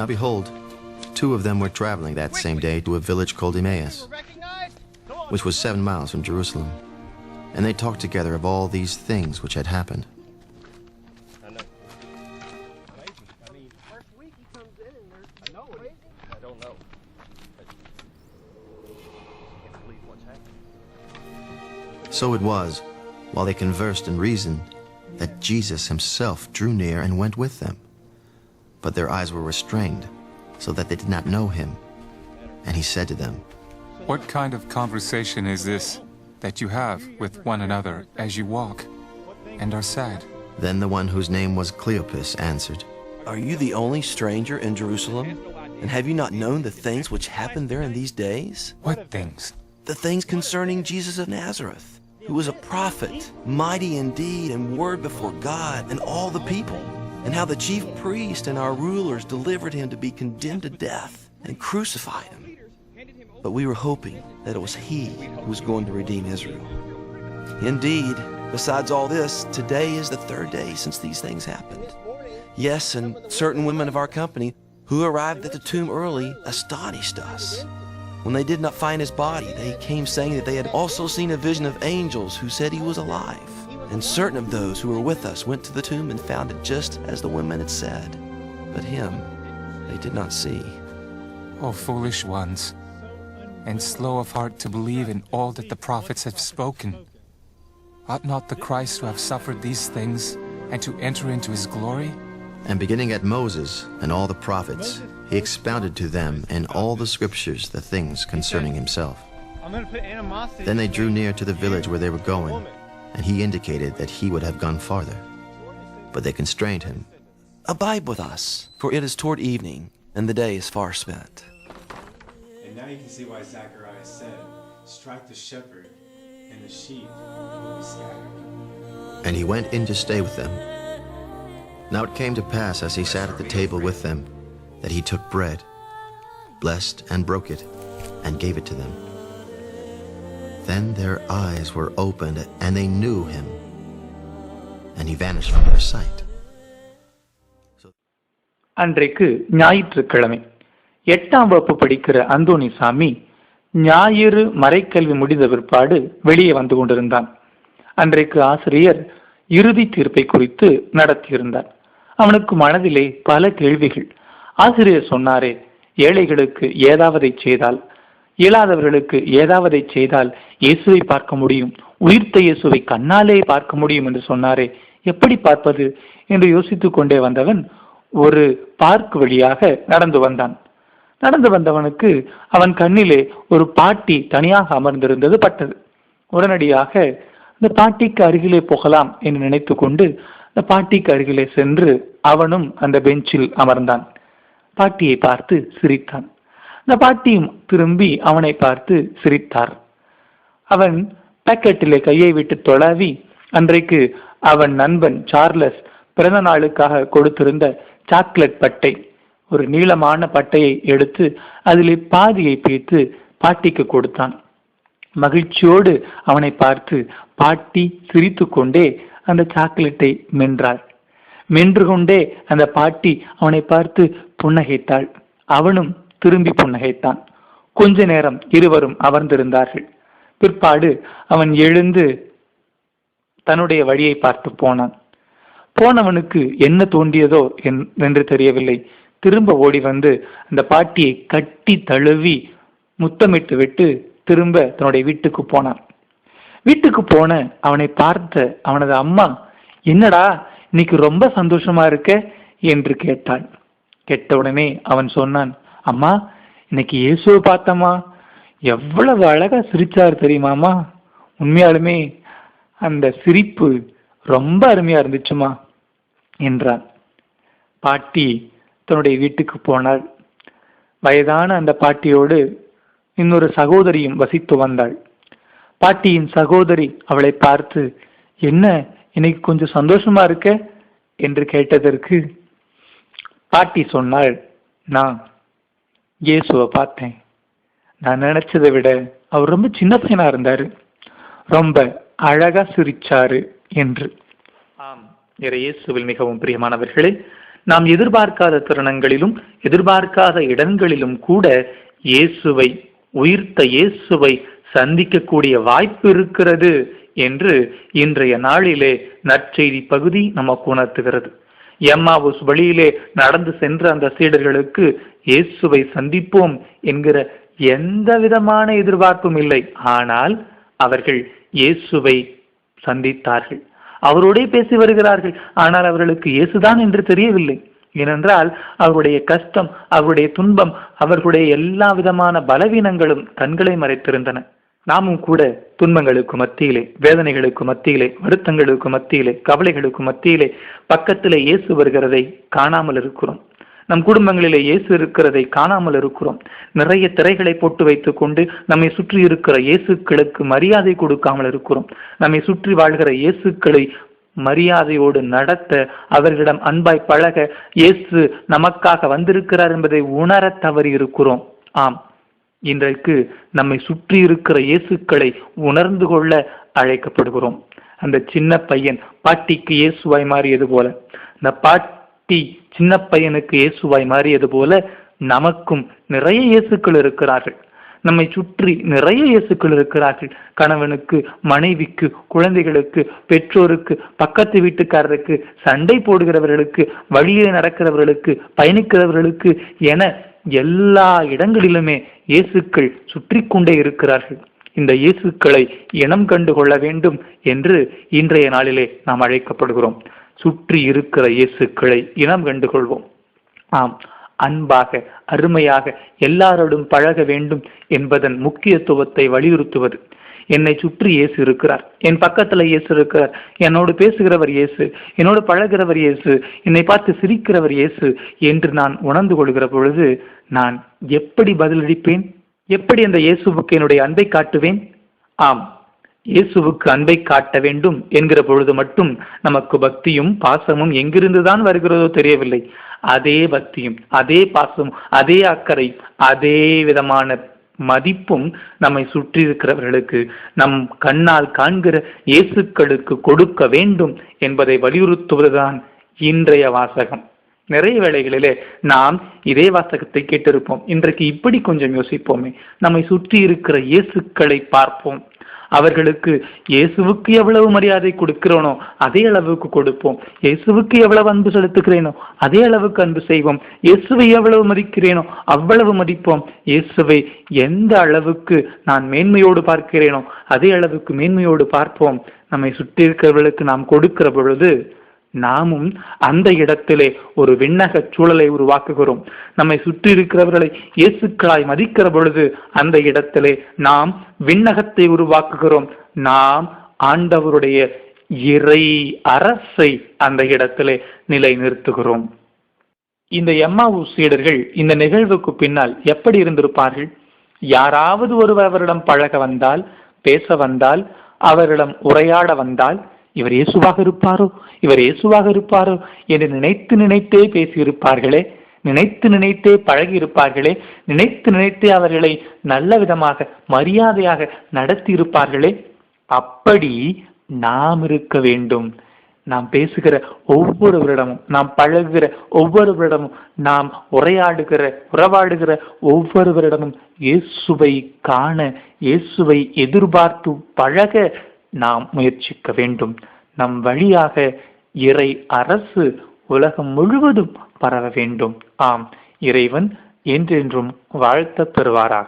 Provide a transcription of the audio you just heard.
Now behold, two of them were traveling that same day to a village called Emmaus, which was seven miles from Jerusalem. And they talked together of all these things which had happened. So it was, while they conversed and reasoned, that Jesus himself drew near and went with them. But their eyes were restrained, so that they did not know him. And he said to them, What kind of conversation is this that you have with one another as you walk and are sad? Then the one whose name was Cleopas answered, Are you the only stranger in Jerusalem? And have you not known the things which happened there in these days? What things? The things concerning Jesus of Nazareth, who was a prophet, mighty in deed and word before God and all the people, and how the chief priest and our rulers delivered him to be condemned to death and crucified him. But we were hoping that it was he who was going to redeem Israel. Indeed, besides all this, today is the third day since these things happened. Yes, and certain women of our company who arrived at the tomb early astonished us. When they did not find his body, they came saying that they had also seen a vision of angels who said he was alive. And certain of those who were with us went to the tomb and found it just as the women had said. But him they did not see. O foolish ones, and slow of heart to believe in all that the prophets have spoken. Ought not the Christ to have suffered these things and to enter into his glory? And beginning at Moses and all the prophets, he expounded to them in all the scriptures the things concerning himself. I'm gonna put animosity. Then they drew near to the village where they were going, and he indicated that he would have gone farther. But they constrained him. Abide with us, for it is toward evening, and the day is far spent. And now you can see why Zacharias said, Strike the shepherd, and the sheep will be scattered. And he went in to stay with them. Now it came to pass as he sat at the table with them, that he took bread, blessed and broke it, and gave it to them. Then their eyes were opened, and they knew him, and he vanished from their sight. அன்றைக்கு ஞாயிற்றுக்கிழமை எட்டாம் வகுப்பு படிக்கிற அந்தோனிசாமி ஞாயிறு மறைக்கல்வி முடிந்த பிற்பாடு வெளியே வந்து கொண்டிருந்தான். அன்றைக்கு ஆசிரியர் இறுதி தீர்ப்பை குறித்து நடத்தியிருந்தார். அவனுக்கு மனதிலே பல கேள்விகள். ஆசிரியர் சொன்னாரே ஏழைகளுக்கு ஏதாவதை செய்தால் இயலாதவர்களுக்கு ஏதாவதை செய்தால் இயேசுவை பார்க்க முடியும். உயிர்த்த இயேசுவை கண்ணாலே பார்க்க முடியும் என்று சொன்னாரே. எப்படி பார்ப்பது? என்று யோசித்துக் கொண்டே வந்தவன் ஒரு பார்க் வழியாக நடந்து வந்தான். நடந்து வந்தவனுக்கு அவன் கண்ணிலே ஒரு பாட்டி தனியாக அமர்ந்திருந்தது பட்டது. உடனடியாக அந்த பாட்டிக்கு அருகிலே போகலாம் என்று நினைத்து கொண்டு அந்த பாட்டிக்கு அருகிலே சென்று அவனும் அந்த பெஞ்சில் அமர்ந்தான். பாட்டியை பார்த்து சிரித்தான். அந்த பாட்டியும் திரும்பி அவனை பார்த்து சிரித்தார். அவன் பாக்கெட்டிலே கையை விட்டு தொழவி அன்றைக்கு அவன் நண்பன் சார்லஸ் பிறந்த நாளுக்காக கொடுத்திருந்த சாக்லேட் பட்டை ஒரு நீளமான பட்டையை எடுத்து அதிலே பாதியை பிரித்து பாட்டிக்கு கொடுத்தான். மகிழ்ச்சியோடு அவனை பார்த்து பாட்டி சிரித்து கொண்டே அந்த சாக்லேட்டை மென்றாள். மென்று கொண்டே அந்த பாட்டி அவனை பார்த்து புன்னகைத்தாள். அவனும் திரும்பி புன்னகைத்தான். கொஞ்ச நேரம் இருவரும் அமர்ந்திருந்தார்கள். பிற்பாடு அவன் எழுந்து தன்னுடைய வழியை பார்த்து போனான். போனவனுக்கு என்ன தோண்டியதோ என்- என்று தெரியவில்லை. திரும்ப ஓடி வந்து அந்த பாட்டியை கட்டி தழுவி முத்தமிட்டு விட்டு திரும்ப தன்னுடைய வீட்டுக்கு போனான். வீட்டுக்கு போன அவனை பார்த்த அவனது அம்மா என்னடா இன்னைக்கு ரொம்ப சந்தோஷமா இருக்க? என்று கேட்டாள். கேட்ட உடனே அவன் சொன்னான் அம்மா இன்னைக்கு இயேசுவை பார்த்தம்மா. எவ்வளவு அழகா சிரிச்சார் தெரியுமாம்மா உண்மையாலுமே அந்த சிரிப்பு ரொம்ப அருமையா இருந்துச்சுமா என்றான். பாட்டி தன்னுடைய வீட்டுக்கு போனாள். வயதான அந்த பாட்டியோடு இன்னொரு சகோதரியும் வசித்து வந்தாள். பாட்டியின் சகோதரி அவளை பார்த்து என்ன இன்னைக்கு கொஞ்சம் சந்தோஷமா இருக்க? என்று கேட்டதற்கு பாட்டி சொன்னாள் நான் இயேசுவை பார்த்தேன். நான் நினைச்சதை விட அவர் ரொம்ப சின்ன பையனா இருந்தாரு. ரொம்ப அழகா சிரிச்சாரு என்று. ஆம் இறை இயேசுவில் மிகவும் பிரியமானவர்களே நாம் எதிர்பார்க்காத தருணங்களிலும் எதிர்பார்க்காத இடங்களிலும் கூட இயேசுவை உயிர்த்த இயேசுவை சந்திக்கக்கூடிய வாய்ப்பு இருக்கிறது என்று இன்றைய நாளிலே நற்செய்தி பகுதி நமக்கு உணர்த்துகிறது. எம்மாவுஸ் வழியிலே நடந்து சென்ற அந்த சீடர்களுக்கு இயேசுவை சந்திப்போம் என்கிற எந்த விதமான எதிர்பார்ப்பும் இல்லை. ஆனால் அவர்கள் இயேசுவை சந்தித்தார்கள். அவரோடே பேசி வருகிறார்கள். ஆனால் அவர்களுக்கு இயேசுதான் என்று தெரியவில்லை. ஏனென்றால் அவருடைய கஷ்டம் அவருடைய துன்பம் அவர்களுடைய எல்லா விதமான பலவீனங்களும் கண்களை மறைத்திருந்தன. நாமும் கூட துன்பங்களுக்கு மத்தியிலே வேதனைகளுக்கு மத்தியிலே வருத்தங்களுக்கு மத்தியிலே கவலைகளுக்கு மத்தியிலே பக்கத்திலே இயேசு வருகிறதை காணாமல் இருக்கிறோம். நம் குடும்பங்களிலே இயேசு இருக்கிறதை காணாமல் இருக்கிறோம். நிறைய திரைகளை போட்டு வைத்துக் கொண்டு நம்மை சுற்றி இருக்கிற இயேசுக்களுக்கு மரியாதை கொடுக்காமல் இருக்கிறோம். நம்மை சுற்றி வாழ்கிற இயேசுக்களை மரியாதையோடு நடத்த அவர்களிடம் அன்பாய் பழக இயேசு நமக்காக வந்திருக்கிறார் என்பதை உணரத் தவறி இருக்கிறோம் ஆம். இன்றைக்கு நம்மை சுற்றி இருக்கிற இயேசுக்களை உணர்ந்து கொள்ள அழைக்கப்படுகிறோம். அந்த சின்ன பையன் பாட்டிக்கு இயேசுவாய் மாறியது போல இந்த பாட்டி சின்ன பையனுக்கு இயேசுவாய் மாறியது போல நமக்கும் நிறைய இயேசுக்கள் இருக்கிறார்கள். நம்மை சுற்றி நிறைய இயேசுக்கள் இருக்கிறார்கள். கணவனுக்கு மனைவிக்கு குழந்தைகளுக்கு பெற்றோருக்கு பக்கத்து வீட்டுக்காரருக்கு சண்டை போடுகிறவர்களுக்கு வழியில் நடக்கிறவர்களுக்கு பயணிக்கிறவர்களுக்கு என எல்லா இடங்களிலுமே இயேசுக்கள் சுற்றி கொண்டே இருக்கிறார்கள். இந்த இயேசுக்களை இனம் கண்டு கொள்ள வேண்டும் என்று இன்றைய நாளிலே நாம் அழைக்கப்படுகிறோம். சுற்றி இருக்கிற இயேசுக்களை இனம் கண்டு கொள்வோம். ஆம் அன்பாக அருமையாக எல்லாரோடும் பழக வேண்டும் என்பதன் முக்கியத்துவத்தை வலியுறுத்துவது. என்னை சுற்றி இயேசு இருக்கிறார். என் பக்கத்துல இயேசு இருக்கிறார். என்னோடு பேசுகிறவர் இயேசு. என்னோடு பழகிறவர் இயேசு. என்னை பார்த்து சிரிக்கிறவர் இயேசு என்று நான் உணர்ந்து கொள்கிற பொழுது நான் எப்படி பதிலளிப்பேன்? எப்படி அந்த இயேசுவுக்கு என்னுடைய அன்பை காட்டுவேன்? ஆம் இயேசுவுக்கு அன்பை காட்ட வேண்டும் என்கிற பொழுது மட்டும் நமக்கு பக்தியும் பாசமும் எங்கிருந்துதான் வருகிறதோ தெரியவில்லை. அதே பக்தியும் அதே பாசமும் அதே அக்கறை அதே விதமான மதிப்பும் நம்மை சுற்றி இருக்கிறவர்களுக்கு நம் கண்ணால் காண்கிற இயேசுக்களுக்கு கொடுக்க வேண்டும் என்பதை வலியுறுத்துவதுதான் இன்றைய வாசகம். நிறைய வேளைகளிலே நாம் இதே வாசகத்தை கேட்டிருப்போம். இன்றைக்கு இப்படி கொஞ்சம் யோசிப்போமே. நம்மை சுற்றி இருக்கிற இயேசுக்களை பார்ப்போம். அவர்களுக்கு இயேசுவுக்கு எவ்வளவு மரியாதை கொடுக்கிறோனோ அதே அளவுக்கு கொடுப்போம். இயேசுவுக்கு எவ்வளவு அன்பு செலுத்துகிறேனோ அதே அளவுக்கு அன்பு செய்வோம். இயேசுவை எவ்வளவு மதிக்கிறேனோ அவ்வளவு மதிப்போம். இயேசுவை எந்த அளவுக்கு நான் மேன்மையோடு பார்க்கிறேனோ அதே அளவுக்கு மேன்மையோடு பார்ப்போம். நம்மை சுற்றி இருக்கிறவர்களுக்கு நாம் கொடுக்கிற பொழுது நாமும் அந்த இடத்திலே ஒரு விண்ணக சூழலை உருவாக்குகிறோம். நம்மை சுற்றி இருக்கிறவர்களை இயேசுக்களாய் மதிக்கிற பொழுது அந்த இடத்திலே நாம் விண்ணகத்தை உருவாக்குகிறோம். நாம் ஆண்டவருடைய இறை அரசை அந்த இடத்திலே நிலைநிறுத்துகிறோம். இந்த எம்மாவு சீடர்கள் இந்த நிகழ்வுக்கு பின்னால் எப்படி இருந்திருப்பார்கள்? யாராவது ஒருவர் அவரிடம் பழக வந்தால் பேச வந்தால் அவரிடம் உரையாட வந்தால் இவர் இயேசுவாக இருப்பாரோ? இவர் இயேசுவாக இருப்பாரோ? என்று நினைத்து நினைத்தே பேசியிருப்பார்களே நினைத்து நினைத்தே பழகி இருப்பார்களே நினைத்து நினைத்தே அவர்களை நல்ல விதமாக மரியாதையாக நடத்தி இருப்பார்களே அப்படி நாம் இருக்க வேண்டும். நாம் பேசுகிற ஒவ்வொருவரிடமும் நாம் பழகுகிற ஒவ்வொருவரிடமும் நாம் உரையாடுகிற உறவாடுகிற ஒவ்வொருவரிடமும் இயேசுவை காண இயேசுவை எதிர்பார்த்து பழக நாம் முயற்சிக்க வேண்டும். நம் வழியாக இறை அரசு உலகம் முழுவதும் பரவ வேண்டும். ஆம் இறைவன் என்றென்றும் வாழ்த்த பெறுவாராக.